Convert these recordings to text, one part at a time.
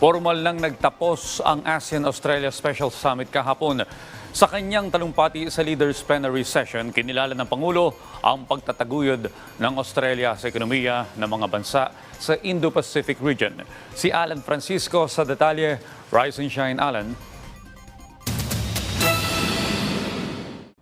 Formal nang nagtapos ang ASEAN-Australia Special Summit kahapon. Sa kanyang talumpati sa Leaders Plenary Session, kinilala ng Pangulo ang pagtataguyod ng Australia sa ekonomiya ng mga bansa sa Indo-Pacific region. Si Alan Francisco sa detalye. Rise and Shine, Alan.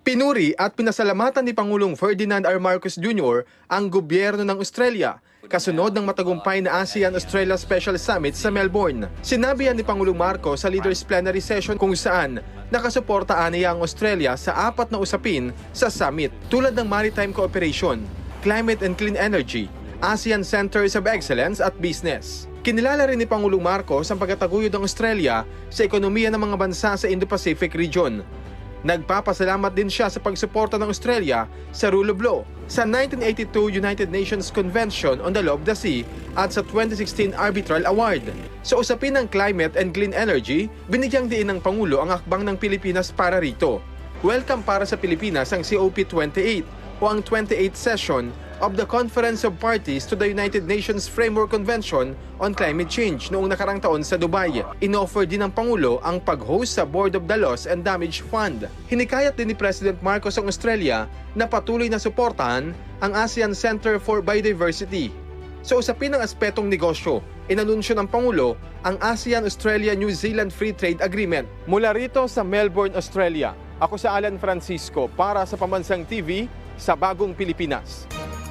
Pinuri at pinasalamatan ni Pangulong Ferdinand R. Marcos Jr. ang gobyerno ng Australia kasunod ng matagumpay na ASEAN-Australia Special Summit sa Melbourne. Sinabi yan ni Pangulong Marcos sa Leaders Plenary Session kung saan nakasuportaan niya ang Australia sa apat na usapin sa summit tulad ng maritime cooperation, climate and clean energy, ASEAN Centers of Excellence at Business. Kinilala rin ni Pangulong Marcos ang pagkataguyod ng Australia sa ekonomiya ng mga bansa sa Indo-Pacific region Nagpapasalamat din siya sa pagsuporta ng Australia sa rule of law sa 1982 United Nations Convention on the Law of the Sea at sa 2016 Arbitral Award. Sa usapin ng climate and clean energy, binigyang diin ng Pangulo ang akbang ng Pilipinas para rito. Welcome para sa Pilipinas ang COP28 o ang 28th session of the Conference of Parties to the United Nations Framework Convention on Climate Change noong nakarang taon sa Dubai. Inoffer din ng Pangulo ang pag-host sa Board of the Loss and Damage Fund. Hinikayat din ni President Marcos ang Australia na patuloy na suportahan ang ASEAN Center for Biodiversity. Sa usapin ng aspetong negosyo, inanunsyo ng Pangulo ang ASEAN-Australia-New Zealand Free Trade Agreement. Mula rito sa Melbourne, Australia, ako sa Alan Francisco para sa Pambansang TV sa Bagong Pilipinas.